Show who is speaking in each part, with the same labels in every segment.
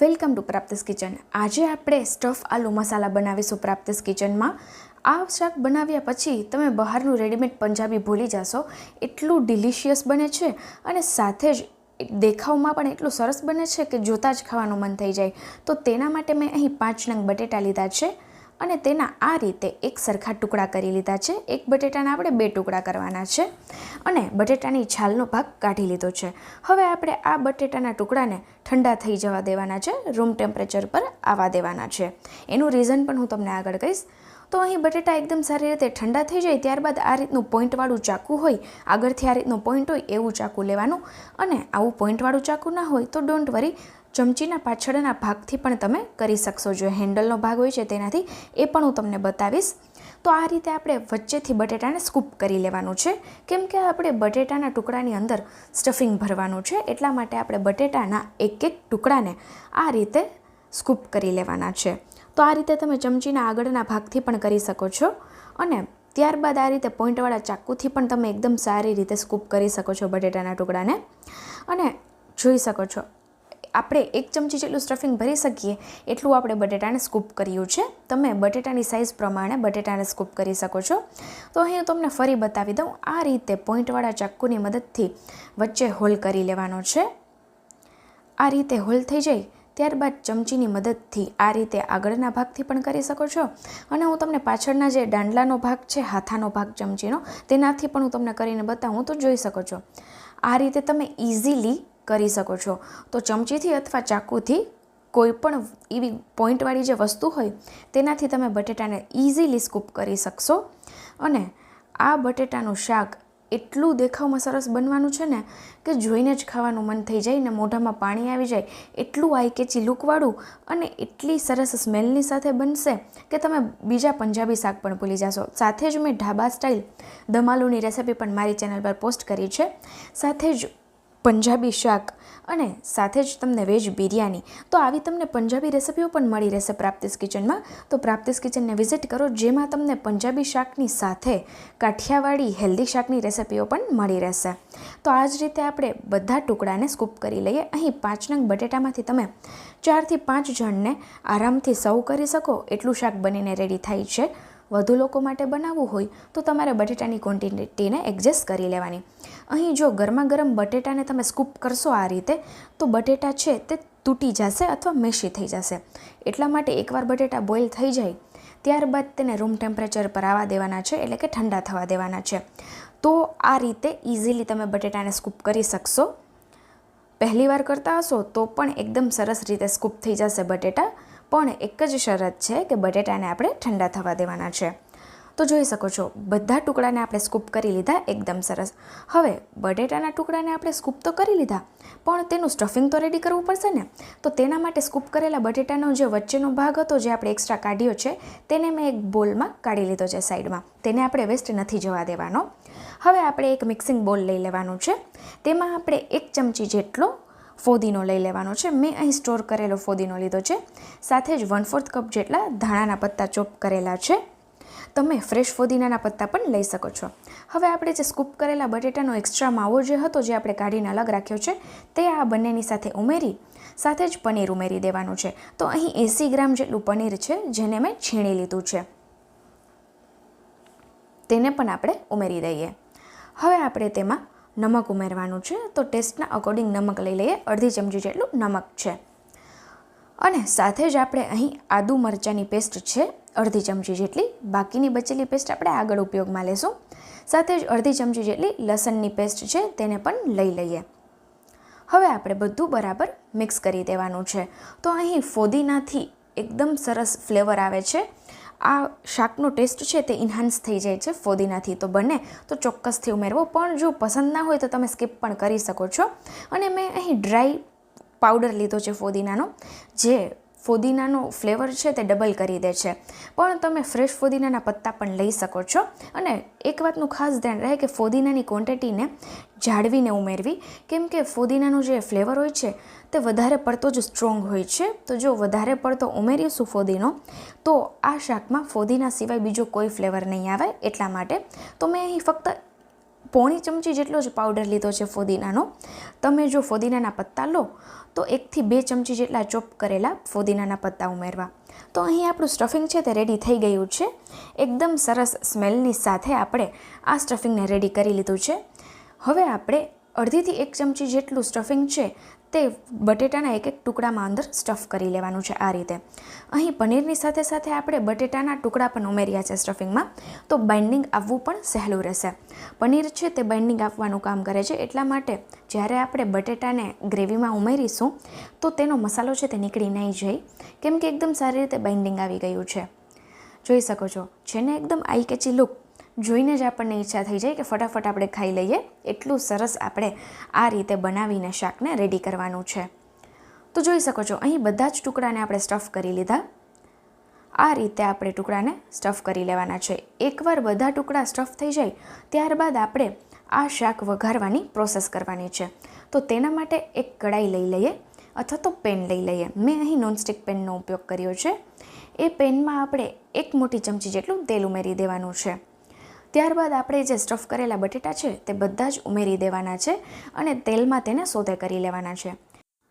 Speaker 1: Welcome to પ્રાપ્તિસ kitchen. આજે આપણે stuff આલુ મસાલા બનાવીશું પ્રાપ્તિસ કિચનમાં. આ શાક બનાવ્યા પછી તમે બહારનું રેડીમેડ પંજાબી ભૂલી જશો. એટલું ડિલિશિયસ બને છે અને સાથે જ દેખાવમાં પણ એટલું સરસ બને છે કે જોતાં જ ખાવાનું મન થઈ જાય. તો તેના માટે મેં અહીં પાંચ નંગ બટેટા લીધા છે. અને તેના આ રીતે એક સરખા ટુકડા કરી લીધા છે. એક બટેટાના આપણે બે ટુકડા કરવાના છે અને બટેટાની છાલનો ભાગ કાઢી લીધો છે. હવે આપણે આ બટેટાના ટુકડાને ઠંડા થઈ જવા દેવાના છે, રૂમ ટેમ્પરેચર પર આવવા દેવાના છે. એનું રીઝન પણ હું તમને આગળ કહીશ. તો અહીં બટેટા એકદમ સારી રીતે ઠંડા થઈ જાય ત્યારબાદ આ રીતનું પોઈન્ટવાળું ચાકુ હોય, આગળથી આ રીતનું પોઈન્ટ હોય એવું ચાકુ લેવાનું અને આવું પોઈન્ટવાળું ચાકુ ના હોય તો ડોન્ટ વરી ચમચીના પાછળના ભાગથી પણ તમે કરી શકશો. જો હેન્ડલનો ભાગ હોય છે તેનાથી એ પણ હું તમને બતાવીશ. તો આ રીતે આપણે વચ્ચેથી બટેટાને સ્કૂપ કરી લેવાનું છે. કેમ કે આપણે બટેટાના ટુકડાની અંદર સ્ટફિંગ ભરવાનું છે, એટલા માટે આપણે બટેટાના એક એક ટુકડાને આ રીતે સ્કૂપ કરી લેવાના છે. તો આ રીતે તમે ચમચીના આગળના ભાગથી પણ કરી શકો છો અને ત્યારબાદ આ રીતે પોઈન્ટવાળા ચાકુથી પણ તમે એકદમ સારી રીતે સ્કૂપ કરી શકો છો બટેટાના ટુકડાને. અને જોઈ શકો છો આપણે એક ચમચી જેટલું સ્ટફિંગ ભરી શકીએ, એટલું આપણે બટેટાને સ્કૂપ કર્યું છે. તમે બટેટાની સાઇઝ પ્રમાણે બટેટાને સ્કૂપ કરી શકો છો. તો અહીં હું તમને ફરી બતાવી દઉં, આ રીતે પોઈન્ટવાળા ચાકુની મદદથી વચ્ચે હોલ કરી લેવાનો છે. આ રીતે હોલ થઈ જાય, ત્યારબાદ ચમચીની મદદથી આ રીતે આગળના ભાગથી પણ કરી શકો છો. અને હું તમને પાછળના જે દાંડલાનો ભાગ છે, હાથાનો ભાગ ચમચીનો, તેનાથી પણ હું તમને કરીને બતાવું, તો જોઈ શકો છો. આ રીતે તમે ઇઝીલી કરી શકો છો. તો ચમચીથી અથવા ચાકુથી કોઈ પણ એવી પોઈન્ટવાળી જે વસ્તુ હોય, તેનાથી તમે બટેટાને ઇઝીલી સ્કૂપ કરી શકશો. અને આ બટેટાનું શાક એટલું દેખાવમાં સરસ બનવાનું છે ને કે જોઈને જ ખાવાનું મન થઈ જાય ને મોઢામાં પાણી આવી જાય, એટલું આઈ કેચી લૂકવાળું અને એટલી સરસ સ્મેલની સાથે બનશે કે તમે બીજા પંજાબી શાક પણ ભૂલી જશો. સાથે જ મેં ઢાબા સ્ટાઇલ દમાલુની રેસિપી પણ મારી ચેનલ પર પોસ્ટ કરી છે. સાથે જ પંજાબી શાક અને સાથે જ તમને વેજ બિરયાની. તો આવી તમને પંજાબી રેસિપીઓ પણ મળી રહેશે પ્રાપ્તિસ કિચનમાં. તો પ્રાપ્તિસ કિચનને વિઝિટ કરો, જેમાં તમને પંજાબી શાકની સાથે કાઠિયાવાડી હેલ્ધી શાકની રેસિપીઓ પણ મળી રહેશે. તો આ જ રીતે આપણે બધા ટુકડાને સ્કૂપ કરી લઈએ. અહીં પાંચ નંગ બટેટામાંથી તમે ચારથી પાંચ જણને આરામથી સર્વ કરી શકો. એટલું શાક બનીને રેડી થાય છે. વધુ લોકો માટે બનાવવું હોય, તો તમારે બટેટાની ક્વોન્ટિટીને એડજસ્ટ કરી લેવાની. અહીં જો ગરમા ગરમ બટેટાને તમે સ્કૂપ કરશો આ રીતે, તો બટેટા છે તે તૂટી જશે અથવા મેશી થઈ જશે. એટલા માટે એકવાર બટેટા બોઇલ થઈ જાય, ત્યારબાદ તેને રૂમ ટેમ્પરેચર પર આવવા દેવાના છે, એટલે કે ઠંડા થવા દેવાના છે. તો આ રીતે ઇઝીલી તમે બટેટાને સ્કૂપ કરી શકશો. પહેલી વાર કરતા હશો તો પણ એકદમ સરસ રીતે સ્કૂપ થઈ જશે બટેટા. પણ એક જ શરત છે કે બટેટાને આપણે ઠંડા થવા દેવાના છે. તો જોઈ શકો છો, બધા ટુકડાને આપણે સ્કૂપ કરી લીધા એકદમ સરસ. હવે બટેટાના ટુકડાને આપણે સ્કૂપ તો કરી લીધા, પણ તેનું સ્ટફિંગ તો રેડી કરવું પડશે ને? તો તેના માટે સ્કૂપ કરેલા બટેટાનો જે વચ્ચેનો ભાગ હતો જે આપણે એક્સ્ટ્રા કાઢ્યો છે, તેને મેં એક બોલમાં કાઢી લીધો છે સાઈડમાં. તેને આપણે વેસ્ટ નથી જવા દેવાનો. હવે આપણે એક મિક્સિંગ બોલ લઈ લેવાનું છે. તેમાં આપણે એક ચમચી જેટલો ફોદીનો લઈ લેવાનો છે. મેં અહીં સ્ટોર કરેલો ફોદીનો લીધો છે. સાથે જ વન ફોર્થ કપ જેટલા ધાણાના પત્તા ચોપ કરેલા છે. તમે ફ્રેશ ફોદીનાના પત્તા પણ લઈ શકો છો. હવે આપણે જે સ્કૂપ કરેલા બટેટાનો એક્સ્ટ્રા માવો જે હતો, જે આપણે કાઢીને અલગ રાખ્યો છે, તે આ બંનેની સાથે ઉમેરી, સાથે જ પનીર ઉમેરી દેવાનું છે. તો અહીં એંસી ગ્રામ જેટલું પનીર છે, જેને મેં છીણી લીધું છે. તેને પણ આપણે ઉમેરી દઈએ. હવે આપણે તેમાં નમક ઉમેરવાનું છે. તો ટેસ્ટના અકોર્ડિંગ નમક લઈ લઈએ. અડધી ચમચી જેટલું નમક છે. અને સાથે જ આપણે અહીં આદુ મરચાંની પેસ્ટ છે. અડધી ચમચી જેટલી. બાકીની બચેલી પેસ્ટ આપણે આગળ ઉપયોગમાં લેશું. સાથે જ અડધી ચમચી જેટલી લસણની પેસ્ટ છે. તેને પણ લઈ લઈએ. હવે આપણે બધું બરાબર મિક્સ કરી દેવાનું છે. તો અહીં ફોદીનાથી એકદમ સરસ ફ્લેવર આવે છે. આ શાકનો ટેસ્ટ છે તે ઇન્હાન્સ થઈ જાય છે ફોદીનાથી તો બને તો ચોક્કસથી ઉમેરવો. પણ જો પસંદ ના હોય તો તમે સ્કીપ પણ કરી શકો છો. અને મેં અહીં ડ્રાય પાવડર લીધો છે ફોદીનાનો, જે ફોદીનાનો ફ્લેવર છે તે ડબલ કરી દે છે. પણ તમે ફ્રેશ ફુદીનાના પત્તા પણ લઈ શકો છો. અને એક વાતનું ખાસ ધ્યાન રહે કે ફુદીનાની ક્વોન્ટિટીને જાળવીને ઉમેરવી. કેમ કે ફોદીનાનો જે ફ્લેવર હોય છે તે વધારે પડતો જ સ્ટ્રોંગ હોય છે. તો જો વધારે પડતો ઉમેરીશું ફોદીનો, તો આ શાકમાં ફોદીના સિવાય બીજો કોઈ ફ્લેવર નહીં આવે એટલા માટે. તો મેં અહીં ફક્ત પોણી ચમચી જેટલો જ પાવડર લીધો છે ફોદીનાનો. તમે જો ફોદીનાના પત્તા લો, તો એકથી બે ચમચી જેટલા ચોપ કરેલા ફોદીનાના પત્તા ઉમેરવા. તો અહીં આપણું સ્ટફિંગ છે તે રેડી થઈ ગયું છે. એકદમ સરસ સ્મેલની સાથે આપણે આ સ્ટફિંગને રેડી કરી લીધું છે. હવે આપણે અડધીથી એક ચમચી જેટલું સ્ટફિંગ છે તે બટેટાના એક એક ટુકડામાં અંદર સ્ટફ કરી લેવાનું છે આ રીતે. અહીં પનીરની સાથે સાથે આપણે બટેટાના ટુકડા પણ ઉમેર્યા છે સ્ટફિંગમાં તો બાઇન્ડિંગ આવવું પણ સહેલું રહેશે. પનીર છે તે બાઇન્ડિંગ આપવાનું કામ કરે છે, એટલા માટે જ્યારે આપણે બટેટાને ગ્રેવીમાં ઉમેરીશું, તો તેનો મસાલો છે તે નીકળી નહીં જાય, કેમ કે એકદમ સારી રીતે બાઇન્ડિંગ આવી ગયું છે. જોઈ શકો છો, જેને એકદમ આઈ કેચી લુક જોઈને જ આપણને ઈચ્છા થઈ જાય કે ફટાફટ આપણે ખાઈ લઈએ. એટલું સરસ આપણે આ રીતે બનાવીને શાકને રેડી કરવાનું છે. તો જોઈ શકો છો, અહીં બધા જ ટુકડાને આપણે સ્ટફ કરી લીધા. આ રીતે આપણે ટુકડાને સ્ટફ કરી લેવાના છે. એકવાર બધા ટુકડા સ્ટફ થઈ જાય, ત્યારબાદ આપણે આ શાક વઘારવાની પ્રોસેસ કરવાની છે. તો તેના માટે એક કડાઈ લઈ લઈએ અથવા તો પેન લઈ લઈએ. મેં અહીં નોનસ્ટિક પેનનો ઉપયોગ કર્યો છે. એ પેનમાં આપણે એક મોટી ચમચી જેટલું તેલ ઉમેરી દેવાનું છે. ત્યારબાદ આપણે જે સ્ટફ કરેલા બટેટા છે તે બધા જ ઉમેરી દેવાના છે અને તેલમાં તેને સોતે કરી લેવાના છે.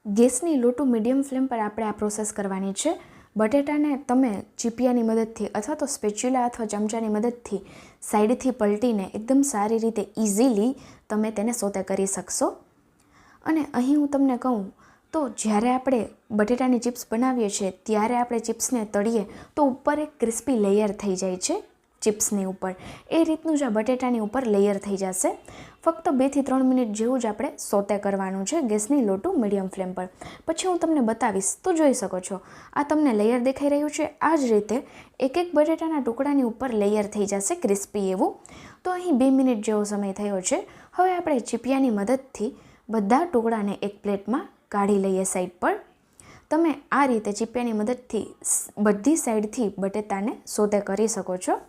Speaker 1: ગેસની લો મીડિયમ ફ્લેમ પર આપણે આ પ્રોસેસ કરવાની છે. બટેટાને તમે ચીપિયાની મદદથી અથવા તો સ્પેચ્યુલા અથવા ચમચાની મદદથી સાઈડથી પલટીને એકદમ સારી રીતે ઇઝીલી તમે તેને સોતે કરી શકશો. અને અહીં હું તમને કહું, તો જ્યારે આપણે બટેટાની ચિપ્સ બનાવીએ છીએ, ત્યારે આપણે ચિપ્સને તળીએ, તો ઉપર એક ક્રિસ્પી લેયર થઈ જાય છે. ચિપ્સની ઉપર. એ રીતનું જ આ બટેટાની ઉપર લેયર થઈ જશે. ફક્ત બેથી ત્રણ મિનિટ જેવું જ આપણે સોતે કરવાનું છે ગેસની લોટું મીડિયમ ફ્લેમ પર. પછી હું તમને બતાવીશ, તો જોઈ શકો છો. આ તમને લેયર દેખાઈ રહ્યું છે. આ જ રીતે એક એક બટેટાના ટુકડાની ઉપર લેયર થઈ જશે ક્રિસ્પી એવું. તો અહીં બે મિનિટ જેવો સમય થયો છે. હવે આપણે ચીપિયાની મદદથી બધા ટુકડાને એક પ્લેટમાં કાઢી લઈએ સાઈડ પર. તમે આ રીતે ચીપિયાની મદદથી બધી સાઈડથી બટેટાને સોતે કરી શકો છો.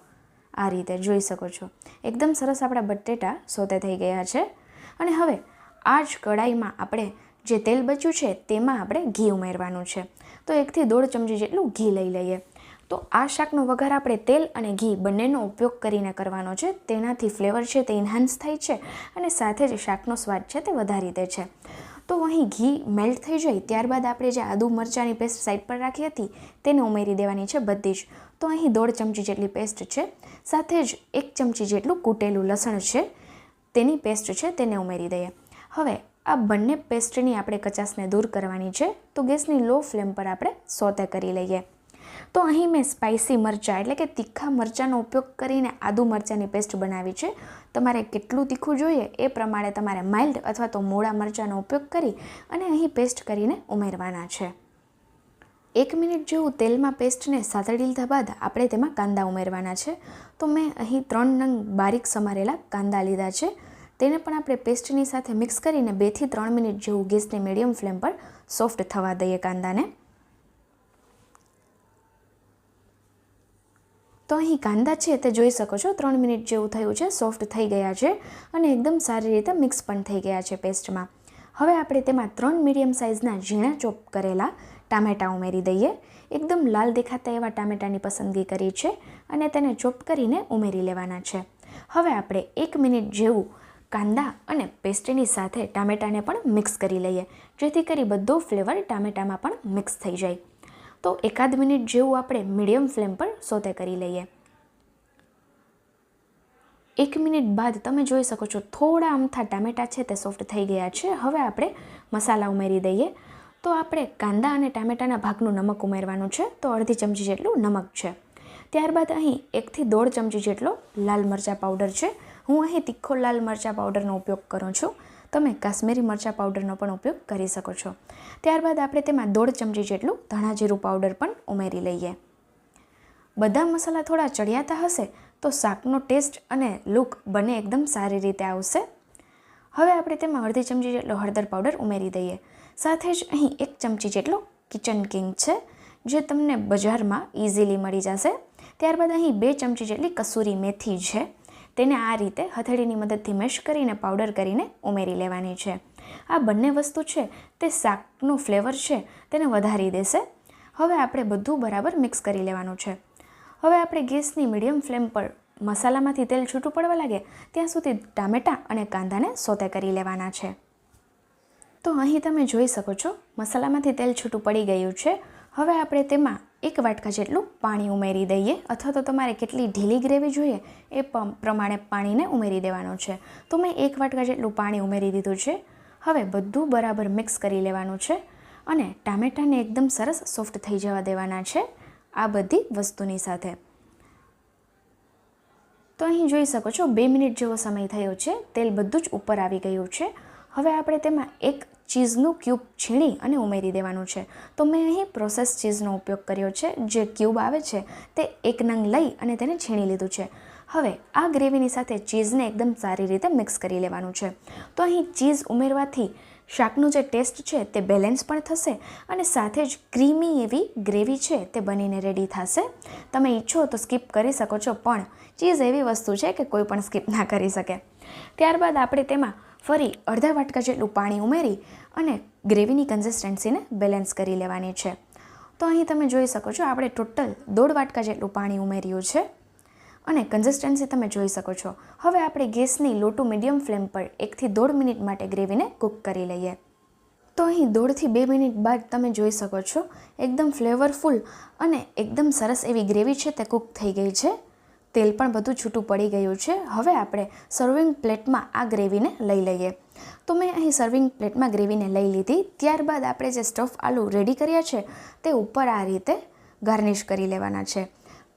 Speaker 1: આ રીતે જોઈ શકો છો. એકદમ સરસ આપણા બટેટા સોતે થઈ ગયા છે. અને હવે આ જ કડાઈમાં આપણે જે તેલ બચ્યું છે તેમાં આપણે ઘી ઉમેરવાનું છે. તો એકથી દોઢ ચમચી જેટલું ઘી લઈ લઈએ. તો આ શાકનો વઘાર આપણે તેલ અને ઘી બંનેનો ઉપયોગ કરીને કરવાનો છે. તેનાથી ફ્લેવર છે તે ઇન્હાન્સ થાય છે અને સાથે જ શાકનો સ્વાદ છે તે વધારી દે છે. તો અહીં ઘી મેલ્ટ થઈ જાય ત્યારબાદ આપણે જે આદુ મરચાંની પેસ્ટ સાઈડ પર રાખી હતી તેને ઉમેરી દેવાની છે બધી જ. તો અહીં દોઢ ચમચી જેટલી પેસ્ટ છે. સાથે જ એક ચમચી જેટલું કૂટેલું લસણ છે. તેની પેસ્ટ છે તેને ઉમેરી દઈએ. હવે આ બંને પેસ્ટની આપણે કચાસને દૂર કરવાની છે તો ગેસની લો ફ્લેમ પર આપણે સોતે કરી લઈએ. તો અહીં મેં સ્પાઇસી મરચાં એટલે કે તીખા મરચાંનો ઉપયોગ કરીને આદુ મરચાંની પેસ્ટ બનાવી છે. તમારે કેટલું તીખું જોઈએ એ પ્રમાણે તમારે માઇલ્ડ અથવા તો મોળા મરચાંનો ઉપયોગ કરી અને અહીં પેસ્ટ કરીને ઉમેરવાના છે. એક મિનિટ જેવું તેલમાં પેસ્ટને સાતડી લીધા બાદ આપણે તેમાં કાંદા ઉમેરવાના છે. તો મેં અહીં ત્રણ નંગ બારીક સમારેલા કાંદા લીધા છે. તેને પણ આપણે પેસ્ટની સાથે મિક્સ કરીને બેથી ત્રણ મિનિટ જેવું ગેસને મીડિયમ ફ્લેમ પર સોફ્ટ થવા દઈએ કાંદાને. તો અહીં કાંદા છે તે જોઈ શકો છો, ત્રણ મિનિટ જેવું થયું છે સોફ્ટ થઈ ગયા છે અને એકદમ સારી રીતે મિક્સ પણ થઈ ગયા છે પેસ્ટમાં હવે આપણે તેમાં ત્રણ મીડિયમ સાઇઝના ઝીણા ચોપ કરેલા ટામેટાં ઉમેરી દઈએ. એકદમ લાલ દેખાતા એવા ટામેટાની પસંદગી કરી છે અને તેને ચોપ કરીને ઉમેરી લેવાના છે. હવે આપણે એક મિનિટ જેવું કાંદા અને પેસ્ટની સાથે ટામેટાને પણ મિક્સ કરી લઈએ, જેથી કરી બધો ફ્લેવર ટામેટામાં પણ મિક્સ થઈ જાય. તો એકાદ મિનિટ જેવું આપણે મીડિયમ ફ્લેમ પર સોતે કરી લઈએ. એક મિનિટ બાદ તમે જોઈ શકો છો થોડા અમથા ટામેટાં છે તે સોફ્ટ થઈ ગયા છે. હવે આપણે મસાલા ઉમેરી દઈએ. તો આપણે કાંદા અને ટામેટાના ભાગનું નમક ઉમેરવાનું છે. તો અડધી ચમચી જેટલું નમક છે. ત્યારબાદ અહીં એકથી દોઢ ચમચી જેટલો લાલ મરચાં પાવડર છે. હું અહીં તીખો લાલ મરચાં પાવડરનો ઉપયોગ કરું છું. તમે કાશ્મીરી મરચાં પાવડરનો પણ ઉપયોગ કરી શકો છો. ત્યારબાદ આપણે તેમાં દોઢ ચમચી જેટલું ધાણા જીરું પાવડર પણ ઉમેરી લઈએ. બધા મસાલા થોડા ચડિયાતા હશે. તો શાકનો ટેસ્ટ અને લુક બંને એકદમ સારી રીતે આવશે. હવે આપણે તેમાં અડધી ચમચી જેટલો હળદર પાવડર ઉમેરી દઈએ. સાથે જ અહીં એક ચમચી જેટલો કિચન કિંગ છે, જે તમને બજારમાં ઇઝીલી મળી જશે. ત્યારબાદ અહીં બે ચમચી જેટલી કસૂરી મેથી છે. તેને આ રીતે હથેળીની મદદથી મેશ કરીને પાવડર કરીને ઉમેરી લેવાની છે. આ બંને વસ્તુ છે, તે શાકનો ફ્લેવર છે, તેને વધારી દેશે. હવે આપણે બધું બરાબર મિક્સ કરી લેવાનું છે. હવે આપણે ગેસની મીડિયમ ફ્લેમ પર મસાલામાંથી તેલ છૂટું પડવા લાગે, ત્યાં સુધી ટામેટાં અને કાંદાને સોતે કરી લેવાના છે. તો અહીં તમે જોઈ શકો છો, મસાલામાંથી તેલ છૂટું પડી ગયું છે. હવે આપણે તેમાં એક વાટકા જેટલું પાણી ઉમેરી દઈએ, અથવા તો તમારે કેટલી ઢીલી ગ્રેવી જોઈએ એ પ્રમાણે પાણીને ઉમેરી દેવાનું છે. તો મેં એક વાટકા જેટલું પાણી ઉમેરી દીધું છે. હવે બધું બરાબર મિક્સ કરી લેવાનું છે અને ટામેટાને એકદમ સરસ સોફ્ટ થઈ જવા દેવાના છે. આ બધી વસ્તુની સાથે. તો અહીં જોઈ શકો છો, બે મિનિટ જેવો સમય થયો છે, તેલ બધું જ ઉપર આવી ગયું છે. હવે આપણે તેમાં એક ચીઝનું ક્યુબ છીણી અને ઉમેરી દેવાનું છે. તો મેં અહીં પ્રોસેસ ચીઝનો ઉપયોગ કર્યો છે, જે ક્યુબ આવે છે, તે એક નંગ લઈ અને તેને છીણી લીધું છે. હવે આ ગ્રેવીની સાથે ચીઝને એકદમ સારી રીતે મિક્સ કરી લેવાનું છે. તો અહીં ચીઝ ઉમેરવાથી શાકનું જે ટેસ્ટ છે તે બેલેન્સ પણ થશે અને સાથે જ ક્રીમી એવી ગ્રેવી છે તે બનીને રેડી થશે. તમે ઈચ્છો તો સ્કીપ કરી શકો છો, પણ ચીઝ એવી વસ્તુ છે કે કોઈ પણ સ્કીપ ના કરી શકે. ત્યારબાદ આપણે તેમાં ફરી અડધા વાટકા જેટલું પાણી ઉમેરી અને ગ્રેવીની કન્સિસ્ટન્સીને બેલેન્સ કરી લેવાની છે. તો અહીં તમે જોઈ શકો છો, આપણે ટોટલ દોઢ વાટકા જેટલું પાણી ઉમેર્યું છે. અને કન્સિસ્ટન્સી તમે જોઈ શકો છો. હવે આપણે ગેસની લો ટુ મીડિયમ ફ્લેમ પર એકથી દોઢ મિનિટ માટે ગ્રેવીને કૂક કરી લઈએ. તો અહીં દોઢથી બે મિનિટ બાદ તમે જોઈ શકો છો, એકદમ ફ્લેવરફુલ અને એકદમ સરસ એવી ગ્રેવી છે તે કૂક થઈ ગઈ છે. તેલ પણ બધું છૂટું પડી ગયું છે. હવે આપણે સર્વિંગ પ્લેટમાં આ ગ્રેવીને લઈ લઈએ. તો મેં અહીં સર્વિંગ પ્લેટમાં ગ્રેવીને લઈ લીધી. ત્યારબાદ આપણે જે સ્ટફ આલુ રેડી કર્યા છે, તે ઉપર આ રીતે ગાર્નિશ કરી લેવાના છે.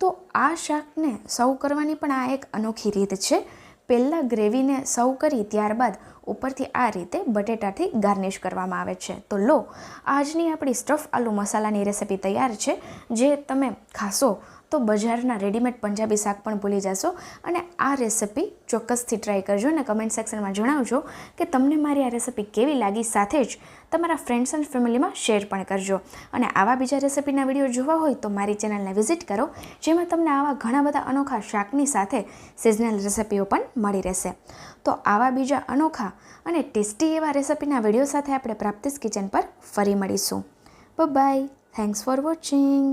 Speaker 1: તો આ શાકને સર્વ કરવાની પણ આ એક અનોખી રીત છે. પહેલાં ગ્રેવીને સર્વ કરી ત્યારબાદ ઉપરથી આ રીતે બટેટાથી ગાર્નિશ કરવામાં આવે છે. તો લો, આજની આપણી સ્ટફ આલુ મસાલાની રેસિપી તૈયાર છે, જે તમે ખાશો તો બજારના રેડીમેડ પંજાબી શાક પણ ભૂલી જશો. અને આ રેસિપી ચોક્કસથી ટ્રાય કરજો અને કમેન્ટ સેક્શનમાં જણાવજો કે તમને મારી આ રેસિપી કેવી લાગી. સાથે જ તમારા ફ્રેન્ડ્સ એન્ડ ફેમિલીમાં શેર પણ કરજો. અને આવા બીજા રેસિપીના વીડિયો જોવા હોય તો મારી ચેનલને વિઝિટ કરો, જેમાં તમને આવા ઘણા બધા અનોખા શાકની સાથે સિઝનલ રેસિપીઓ પણ મળી રહેશે. તો આવા બીજા અનોખા અને ટેસ્ટી એવા રેસિપીના વીડિયો સાથે આપણે પ્રાપ્તિસ કિચન પર ફરી મળીશું. By thanks for watching